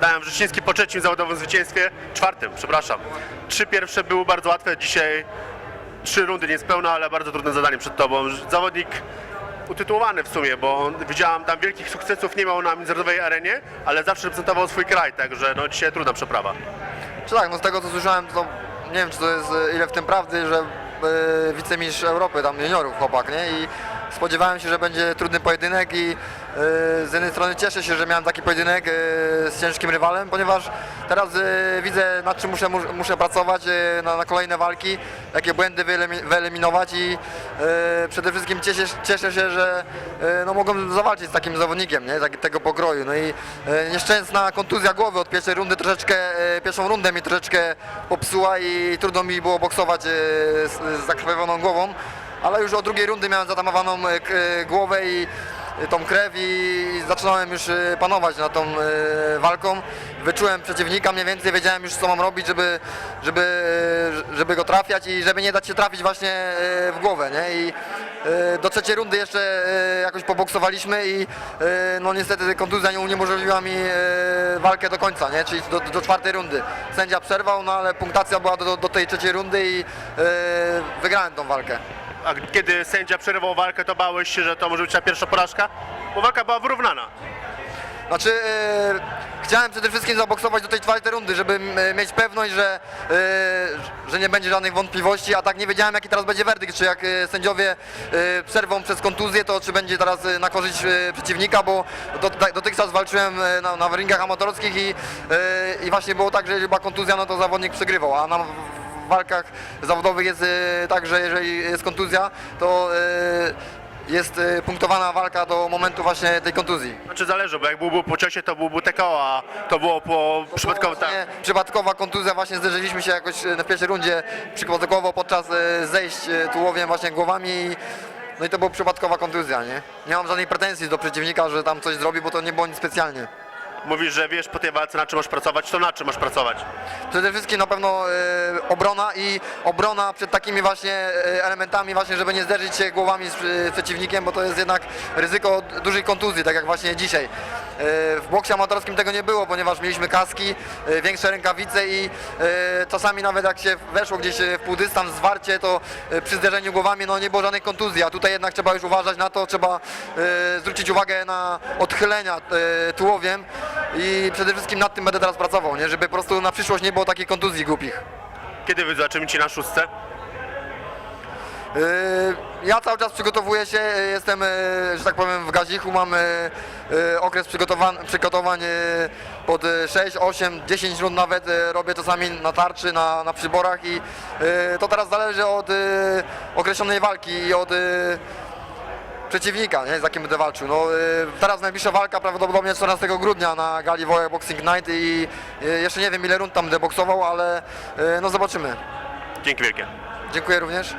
Dałem Wrzesiński po trzecim zawodowym zwycięstwie, czwartym, przepraszam. Trzy pierwsze były bardzo łatwe, dzisiaj trzy rundy niespełna, ale bardzo trudne zadanie przed tobą. Zawodnik utytułowany w sumie, bo widziałam tam wielkich sukcesów, nie miał na międzynarodowej arenie, ale zawsze reprezentował swój kraj, także no dzisiaj trudna przeprawa. Czy tak, no z tego co słyszałem, to nie wiem czy to jest e, ile w tym prawdy, że e, wicemistrz Europy, tam juniorów chłopak, nie? I spodziewałem się, że będzie trudny pojedynek i z jednej strony cieszę się, że miałem taki pojedynek e, z ciężkim rywalem, ponieważ teraz e, widzę nad czym muszę, mu- muszę pracować na, na kolejne walki, jakie błędy wyelimi- wyeliminować i przede wszystkim cieszę, cieszę się, że no, mogłem zawalczyć z takim zawodnikiem, nie? Tego pokroju. No i nieszczęsna kontuzja głowy od pierwszej rundy troszeczkę, pierwszą rundę mi troszeczkę popsuła i trudno mi było boksować z, zakrwawioną głową, ale już od drugiej rundy miałem zatamowaną głowę i tą krew i zaczynałem już e, panować nad tą e, walką. Wyczułem przeciwnika mniej więcej, wiedziałem już co mam robić, żeby, żeby, żeby go trafiać i żeby nie dać się trafić właśnie w głowę, nie? I do trzeciej rundy jeszcze jakoś poboksowaliśmy i no niestety kontuzja nie uniemożliwiła mi walkę do końca, nie? Czyli do, do czwartej rundy. Sędzia przerwał, no ale punktacja była do, do tej trzeciej rundy i wygrałem tą walkę. A kiedy sędzia przerywał walkę, to bałeś się, że to może być ta pierwsza porażka? Bo walka była wyrównana. Znaczy, e, chciałem przede wszystkim zaboksować do tej czwartej rundy, żeby m, mieć pewność, że, e, że nie będzie żadnych wątpliwości, a tak nie wiedziałem jaki teraz będzie werdykt, czy jak e, sędziowie e, przerwą przez kontuzję, to czy będzie teraz e, na korzyść e, przeciwnika, bo do, do- dotychczas walczyłem e, na, na ringach amatorskich i, e, i właśnie było tak, że jeżeli była kontuzja, no to zawodnik przegrywał, a na w walkach zawodowych jest e, tak, że jeżeli jest kontuzja, to e, jest e, punktowana walka do momentu właśnie tej kontuzji. Znaczy zależy, bo jak byłby po ciosie, to byłby TKO, a to było po przypadkowo tak. Przypadkowa kontuzja, właśnie zderzyliśmy się jakoś w pierwszej rundzie przypadkowo podczas zejść tułowiem właśnie głowami i no i to była przypadkowa kontuzja, nie? Nie mam żadnej pretensji do przeciwnika, że tam coś zrobi, bo to nie było nic specjalnie. Mówisz, że wiesz po tej walce na czym masz pracować, to na czym masz pracować? Przede wszystkim na pewno e, obrona i obrona przed takimi właśnie e, elementami właśnie, żeby nie zderzyć się głowami z e, przeciwnikiem, bo to jest jednak ryzyko dużej kontuzji, tak jak właśnie dzisiaj. W boksie amatorskim tego nie było, ponieważ mieliśmy kaski, większe rękawice i czasami nawet jak się weszło gdzieś w półdystans, zwarcie, to przy zderzeniu głowami no nie było żadnej kontuzji, a tutaj jednak trzeba już uważać na to, trzeba zwrócić uwagę na odchylenia tułowiem i przede wszystkim nad tym będę teraz pracował, nie? żeby po prostu na przyszłość nie było takich kontuzji głupich. Kiedy wyznaczymy ci na szóstce? Yy, Ja cały czas przygotowuję się, yy, jestem, yy, że tak powiem, w gazichu, mam okres przygotowań, przygotowań pod yy, 6, 8, 10 rund nawet robię czasami na tarczy, na, na przyborach i to teraz zależy od określonej walki i od przeciwnika, nie, z jakim będę walczył. No, yy, teraz najbliższa walka prawdopodobnie 14 grudnia na gali Warrior Boxing Night i yy, jeszcze nie wiem ile rund tam będę boksował, ale yy, no zobaczymy. Dzięki wielkie. Dziękuję również.